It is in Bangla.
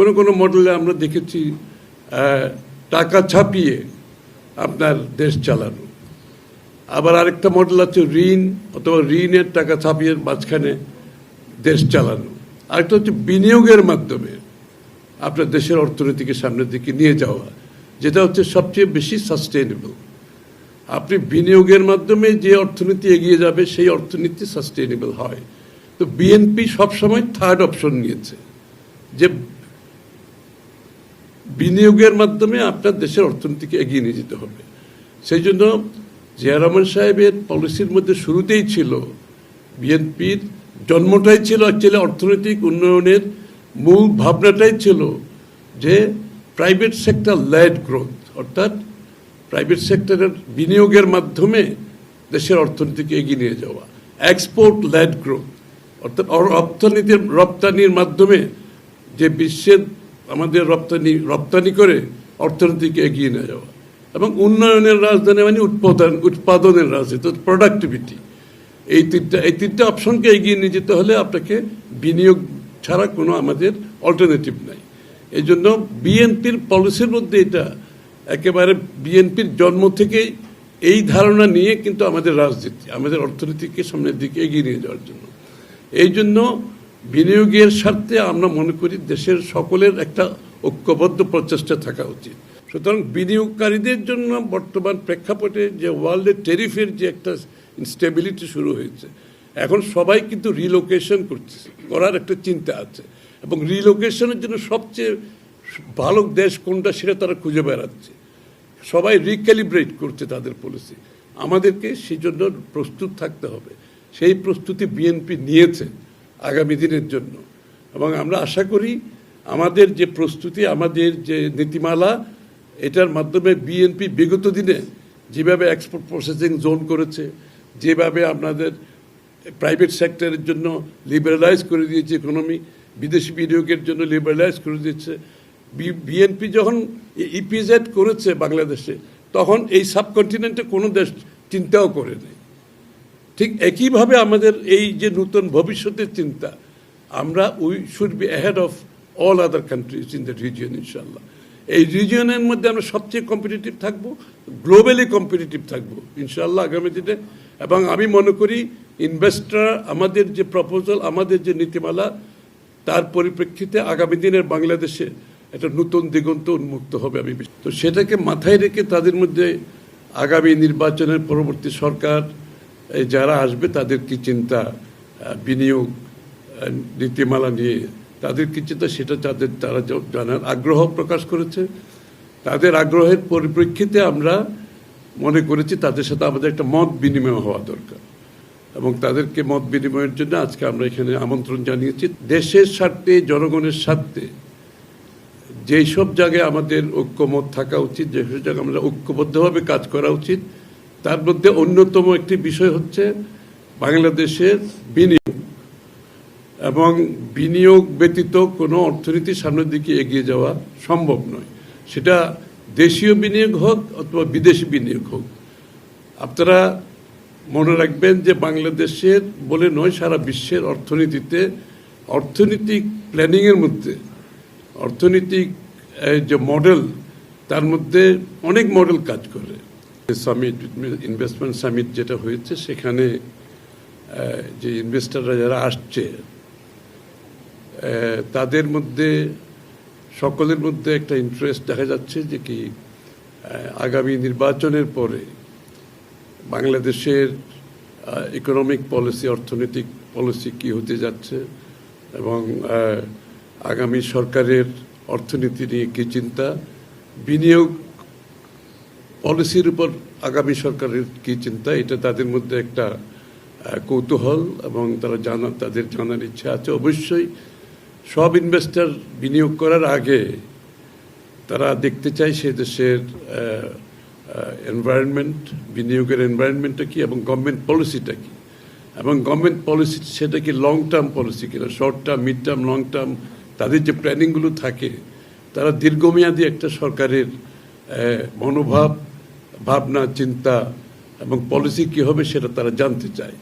কোনো কোনো মডেলে আমরা দেখেছি টাকা ছাপিয়ে আপনার দেশ চালানো। আবার আরেকটা মডেল আছে ঋণ, অথবা ঋণের টাকা ছাপিয়ে মাঝখানে দেশ চালানো। আরেকটা হচ্ছে বিনিয়োগের মাধ্যমে আপনার দেশের অর্থনীতিকে সামনের দিকে নিয়ে যাওয়া, যেটা হচ্ছে সবচেয়ে বেশি সাস্টেইনেবল আপনি বিনিয়োগের মাধ্যমে যে অর্থনীতি এগিয়ে যাবে, সেই অর্থনীতি সাস্টেইনেবল হয়। তো বিএনপি সবসময় থার্ড অপশন নিয়েছে, যে বিনিয়োগের মাধ্যমে আপনার দেশের অর্থনীতিকে এগিয়ে নিয়ে যেতে হবে। সেই জন্য জিয়া রহমান সাহেবের পলিসির মধ্যে শুরুতেই ছিল, বিএনপির জন্মটাই ছিল অ্যাকচুয়ালি অর্থনৈতিক উন্নয়নের মূল ভাবনাটাই ছিল যে প্রাইভেট সেক্টর ল্যাড গ্রোথ অর্থাৎ প্রাইভেট সেক্টরের বিনিয়োগের মাধ্যমে দেশের অর্থনীতিকে এগিয়ে নিয়ে যাওয়া এক্সপোর্ট ল্যাড গ্রোথ অর্থাৎ অর্থনীতির রপ্তানির মাধ্যমে যে বিশ্বের আমাদের রপ্তানি রপ্তানি করে অর্থনীতিকে এগিয়ে নিয়ে যাওয়া। এবং উন্নয়নের রাজধানী মানে উৎপাদন, উৎপাদনের রাজনীতি প্রোডাক্টিভিটি এই তিনটা এই তিনটা অপশনকে এগিয়ে নিয়ে যেতে হলে আপনাকে বিনিয়োগ ছাড়া কোনো আমাদের অল্টারনেটিভ নাই। এই জন্য বিএনপির পলিসির মধ্যে এটা একেবারে বিএনপির জন্ম থেকেই এই ধারণা নিয়ে কিন্তু আমাদের রাজনীতি, আমাদের অর্থনীতিকে সামনের দিকে এগিয়ে নিয়ে যাওয়ার জন্য। এই জন্য বিনিয়োগের স্বার্থে আমরা মনে করি দেশের সকলের একটা ঐক্যবদ্ধ প্রচেষ্টা থাকা উচিত। সুতরাং বিনিয়োগকারীদের জন্য বর্তমান প্রেক্ষাপটে যে ওয়ার্ল্ডের টেরিফের যে একটা ইনস্টেবিলিটি শুরু হয়েছে, এখন সবাই কিন্তু রিলোকেশন করছে, করার একটা চিন্তা আছে। এবং রিলোকেশনের জন্য সবচেয়ে ভালো দেশ কোনটা সেটা তারা খুঁজে বেড়াচ্ছে। সবাই রিক্যালিব্রেট করছে তাদের পলিসি আমাদেরকে সেই জন্য প্রস্তুত থাকতে হবে। সেই প্রস্তুতি বিএনপি নিয়েছে। আগামী দিনের জন্য। এবং আমরা আশা করি আমাদের যে প্রস্তুতি, আমাদের যে নীতিমালা, এটার মাধ্যমে বিএনপি বিগত দিনে যেভাবে এক্সপোর্ট প্রসেসিং জোন করেছে, যেভাবে আপনাদের প্রাইভেট সেক্টরের জন্য লিবারালাইজ করে দিয়েছে ইকোনমি বিদেশি বিনিয়োগের জন্য লিবারালাইজ করে দিয়েছে। বিএনপি যখন ইপিজেড করেছে বাংলাদেশে, তখন এই সাবকন্টিনেন্টে কোনো দেশ চিন্তাও করে নেই ঠিক একইভাবে আমাদের এই যে নতুন ভবিষ্যতের চিন্তা, আমরা we should be ahead of all other countries in the region ইনশাল্লাহ এই রিজিয়নের মধ্যে আমরা সবচেয়ে কম্পিটিটিভ থাকব গ্লোবালি কম্পিটিটিভ থাকব ইনশাল্লাহ আগামী দিনে। এবং আমি মনে করি ইনভেস্টর আমাদের যে প্রপোজাল আমাদের যে নীতিমালা, তার পরিপ্রেক্ষিতে আগামী দিনের বাংলাদেশে একটা নতুন দিগন্ত উন্মুক্ত হবে আমি তো সেটাকে মাথায় রেখে তাদের মধ্যে আগামী নির্বাচনের পরবর্তী সরকার যারা আসবে তাদের কি চিন্তা বিনিয়োগ নীতিমালা নিয়ে তাদের কি চিন্তা সেটা তাদের, তারা জানার আগ্রহ প্রকাশ করেছে। তাদের আগ্রহের পরিপ্রেক্ষিতে আমরা মনে করেছি তাদের সাথে আমাদের একটা মত বিনিময় হওয়া দরকার এবং তাদেরকে মত বিনিময়ের জন্য আজকে আমরা এখানে আমন্ত্রণ জানিয়েছি। দেশের স্বার্থে, জনগণের স্বার্থে যেই সব জায়গায় আমাদের ঐক্যমত থাকা উচিত যেসব জায়গায় আমরা ঐক্যবদ্ধভাবে কাজ করা উচিত তার মধ্যে অন্যতম একটি বিষয় হচ্ছে বাংলাদেশের বিনিয়োগ। এবং বিনিয়োগ ব্যতীত কোনো অর্থনীতি সামনের দিকে এগিয়ে যাওয়া সম্ভব নয়। সেটা দেশীয় বিনিয়োগ হোক অথবা বিদেশি বিনিয়োগ হোক। আপনারা মনে রাখবেন যে বাংলাদেশের বলে নয়, সারা বিশ্বের অর্থনীতিতে অর্থনৈতিক প্ল্যানিংয়ের মধ্যে অর্থনৈতিক যে মডেল, তার মধ্যে অনেক মডেল কাজ করে। সামিট ইনভেস্টমেন্ট সামিট যেটা হয়েছে, সেখানে যে ইনভেস্টাররা যারা আসছে তাদের মধ্যে, সকলের মধ্যে একটা ইন্টারেস্ট দেখা যাচ্ছে যে কি আগামী নির্বাচনের পরে বাংলাদেশের ইকোনমিক পলিসি অর্থনৈতিক পলিসি কি হতে যাচ্ছে এবং আগামী সরকারের অর্থনীতি নিয়ে কি চিন্তা, বিনিয়োগ পলিসির উপর আগামী সরকারের কি চিন্তা, এটা তাদের মধ্যে একটা কৌতূহল এবং তারা জানা, তাদের জানার ইচ্ছা আছে। অবশ্যই সব ইনভেস্টর বিনিয়োগ করার আগে তারা দেখতে চায় সে দেশের এনভায়রনমেন্ট বিনিয়োগের এনভায়রনমেন্টটা কি এবং গভর্নমেন্ট পলিসিটা কি। এবং গভর্নমেন্ট পলিসি সেটা কি লং টার্ম পলিসি কিনা short term mid term long term তাদের যে প্ল্যানিংগুলো থাকে, তারা দীর্ঘমেয়াদী একটা সরকারের মনোভাব ভাবনা চিন্তা এবং পলিসি কী হবে সেটা তারা জানতে চায়।